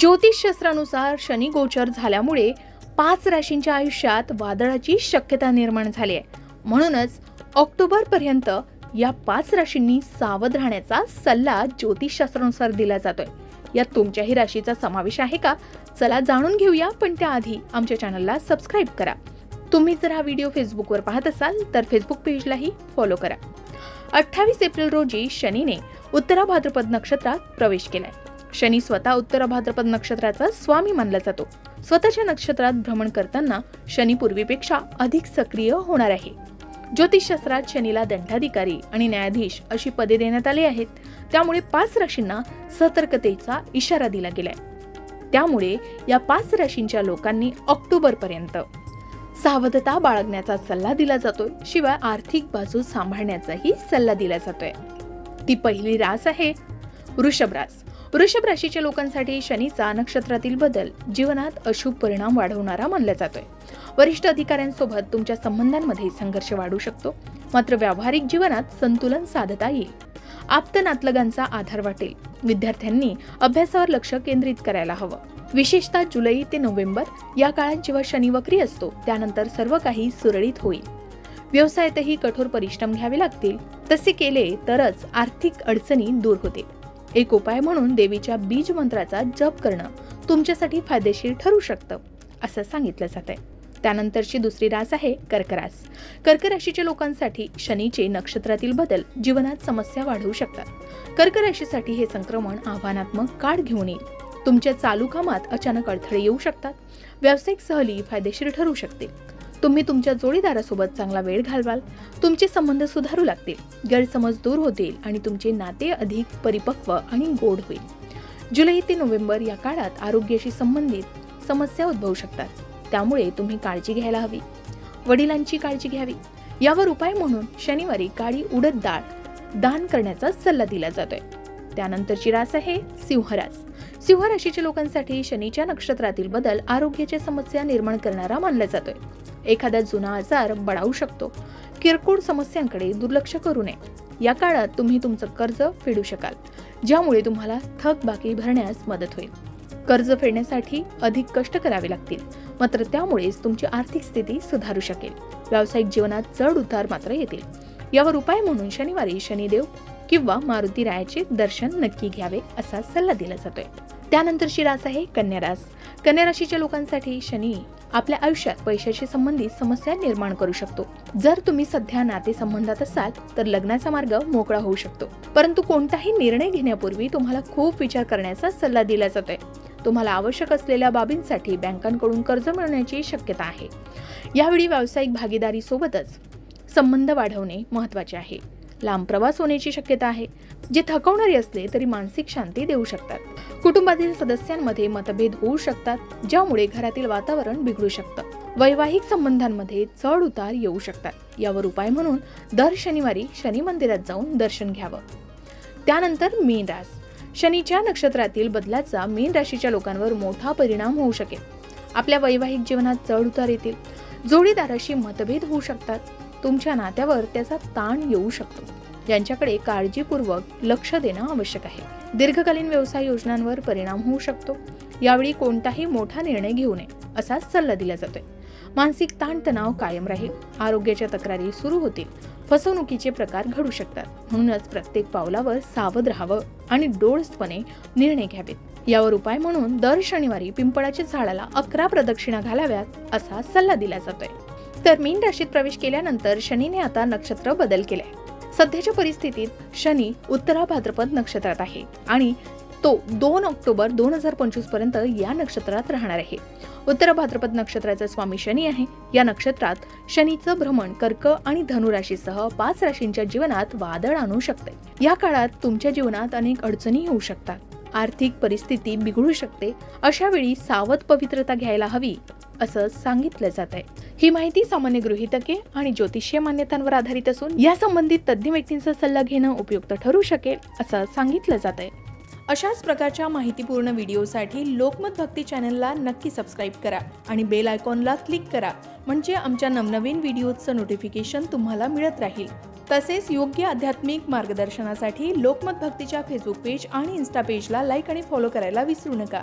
ज्योतिषशास्त्रानुसार शनी गोचर झाल्यामुळे पाच राशींच्या आयुष्यात वादळाची शक्यता निर्माण झाली आहे. म्हणूनच ऑक्टोबर पर्यंत या पाच राशींनी सावध राहण्याचा सल्ला ज्योतिषशास्त्रानुसार दिला जातोय. यात तुमच्याही राशीचा समावेश आहे का? चला जाणून घेऊया पण त्याआधी आमच्या चॅनलला सबस्क्राईब करा. तुम्ही जर हा व्हिडिओ फेसबुकवर पाहत असाल तर फेसबुक पेजलाही फॉलो करा. अठ्ठावीस एप्रिल रोजी शनीने उत्तरा भाद्रपद नक्षत्रात प्रवेश केलाय. शनी स्वतः उत्तर भाद्रपद नक्षत्राचा स्वामी मानला जातो. स्वतःच्या नक्षत्रात भ्रमण करताना शनी पूर्वीपेक्षा अधिक सक्रिय होणार आहे. ज्योतिषशास्त्रात शनीला दंडाधिकारी आणि न्यायाधीश अशी पदे देण्यात आली आहेत. त्यामुळे पाच राशींना सतर्कतेचा इशारा दिला गेलाय. त्यामुळे या पाच राशींच्या लोकांनी ऑक्टोबर पर्यंत सावधता बाळगण्याचा सल्ला दिला जातोय. शिवाय आर्थिक बाजू सांभाळण्याचाही सल्ला दिला जातोय. ती पहिली रास आहे वृषभ रास. वृषभ राशीच्या लोकांसाठी शनीचा नक्षत्रातील बदल जीवनात अशुभ परिणाम वाढवणारा मानला जातोय. वरिष्ठ अधिकाऱ्यांसोबत तुमच्या संबंधांमध्ये संघर्ष वाढू शकतो. मात्र व्यावहारिक जीवनात संतुलन साधता येईल. आप्त नातलगांचा आधार वाटेल. विद्यार्थ्यांनी अभ्यासावर लक्ष केंद्रित करायला हवं. विशेषतः जुलै ते नोव्हेंबर या काळात जेव्हा शनी वक्री असतो त्यानंतर सर्व काही सुरळीत होईल. व्यवसायातही कठोर परिश्रम घ्यावे लागतील. तसे केले तरच आर्थिक अडचणी दूर होतील. एक उपाय म्हणून देवीच्या बीज मंत्राचा जप करणं तुमच्यासाठी फायदेशीर ठरू शकतं असं सांगितलं जात आहे त्यानंतरची दुसरी रास आहे कर्करास. कर्क राशीच्या लोकांसाठी शनीचे नक्षत्रातील बदल जीवनात समस्या वाढवू शकतात. कर्क राशीसाठी हे संक्रमण आव्हानात्मक काळ घेऊन येईल. तुमच्या चालू कामात अचानक अडथळे येऊ शकतात. व्यावसायिक सहली फायदेशीर ठरू शकते तुम्ही तुमच्या जोडीदारासोबत चांगला वेळ घालवाल. तुमचे संबंध सुधारू लागतील. गैरसमज दूर होतील आणि तुमचे नाते अधिक परिपक्व आणि गोड होईल. जुलै ते नोव्हेंबर या काळात आरोग्याशी संबंधित समस्या उद्भवू शकतात. त्यामुळे तुम्ही काळजी घ्यायला हवी. वडिलांची काळजी घ्यावी. यावर उपाय म्हणून शनिवारी काळी उडद डाळ दान करण्याचा सल्ला दिला जातोय. त्यानंतरची रास आहे सिंहरास. सिंह राशीच्या लोकांसाठी शनीच्या नक्षत्रातील बदल आरोग्याच्या समस्या निर्माण करणारा मानला जातोय. एखादा जुना आजार बळावू शकतो. किरकोळ समस्यांकडे दुर्लक्ष करू नये. या काळात तुम्ही तुमचं कर्ज फेडू शकाल ज्यामुळे तुम्हाला थकबाकी भरण्यास मदत होईल. कर्ज फेडण्यासाठी अधिक कष्ट करावे लागतील मात्र त्यामुळेच तुमची आर्थिक स्थिती सुधारू शकेल. व्यावसायिक जीवनात चढ उतार मात्र येतील. यावर उपाय म्हणून शनिवारी शनिदेव किंवा मारुती रायाचे दर्शन नक्की घ्यावे असा सल्ला दिला जातोय. त्यानंतरची रास आहे कन्या रास कन्या राशीच्या लोकांसाठी शनी आपल्या आयुष्यात पैशाशी संबंधित समस्या निर्माण करू शकतो. जर तुम्ही सध्या नातेसंबंधात असाल तर लग्नाचा मार्ग मोकळा होऊ शकतो. परंतु कोणताही निर्णय घेण्यापूर्वी तुम्हाला खूप विचार करण्याचा सल्ला दिला जातोय. तुम्हाला आवश्यक असलेल्या बाबींसाठी बँकांकडून कर्ज मिळण्याची शक्यता आहे. यावेळी व्यावसायिक भागीदारी सोबतच संबंध वाढवणे महत्त्वाचे आहे. लांब प्रवास होण्याची शक्यता आहे. जे थकवणारे असले तरी मानसिक शांती देऊ शकतात. कुटुंबातील सदस्यांमध्ये मतभेद होऊ शकतात ज्यामुळे घरातील वातावरण बिघडू शकतं. वैवाहिक संबंधांमध्ये चढ उतार येऊ शकतात. यावर उपाय म्हणून दर शनिवारी शनी मंदिरात जाऊन दर्शन घ्यावं. त्यानंतर मीन रास. शनीच्या नक्षत्रातील बदलाचा मीन राशीच्या लोकांवर मोठा परिणाम होऊ शकेल. आपल्या वैवाहिक जीवनात चढ उतार येतील. जोडीदाराशी मतभेद होऊ शकतात. तुमच्या नात्यावर त्याचा ताण येऊ शकतो. यांच्याकडे काळजीपूर्वक लक्ष देणं आवश्यक आहे. दीर्घकालीन व्यवसाय योजनांवर परिणाम होऊ शकतो. यावेळी कोणताही मोठा निर्णय घेऊ नये असा सल्ला दिला जातोय. मानसिक ताणतणाव कायम राहील. आरोग्याच्या तक्रारी सुरू होतील. फसवणुकीचे प्रकार घडू शकतात. म्हणूनच प्रत्येक पावलावर सावध राहावं आणि डोळसपणे निर्णय घ्यावेत. यावर उपाय म्हणून दर शनिवारी पिंपळाच्या झाडाला अकरा प्रदक्षिणा घालाव्यात असा सल्ला दिला जातोय. तर मीन राशीत प्रवेश केल्यानंतर शनीने आता नक्षत्र बदल केलाय. सध्याच्या परिस्थितीत शनी उत्तरा भाद्रपद नक्षत्रात आहे आणि तो दोन ऑक्टोबर दोन हजार पंचवीसपर्यंत या नक्षत्रात राहणार आहे. उत्तर भाद्रपद नक्षत्राचा स्वामी शनी आहे. या नक्षत्रात शनीचं भ्रमण कर्क आणि धनुराशीसह पाच राशींच्या जीवनात वादळ आणू शकते. या काळात तुमच्या जीवनात अनेक अडचणी येऊ शकतात. आर्थिक परिस्थिती बिघडू शकते. अशा वेळी सावध पवित्रता घ्यायला हवी. असं सांगितलं जात आहे. ही माहिती सामान्य गृहीतके आणि ज्योतिषीय मान्यतांवर आधारित असून या संबंधित तज्ज्ञ व्यक्तींचा सल्ला घेणं उपयुक्त ठरू शकेल असं सांगितलं जात आहे. अशाच प्रकारच्या माहितीपूर्ण व्हिडिओसाठी लोकमत भक्ती चॅनलला नक्की सबस्क्राईब करा आणि बेल आयकॉनला क्लिक करा म्हणजे आमच्या नवनवीन व्हिडिओचं नोटिफिकेशन तुम्हाला मिळत राहील. तसेच योग्य आध्यात्मिक मार्गदर्शनासाठी लोकमत भक्तीच्या फेसबुक पेज आणि इन्स्टा पेजला लाईक आणि फॉलो करायला विसरू नका.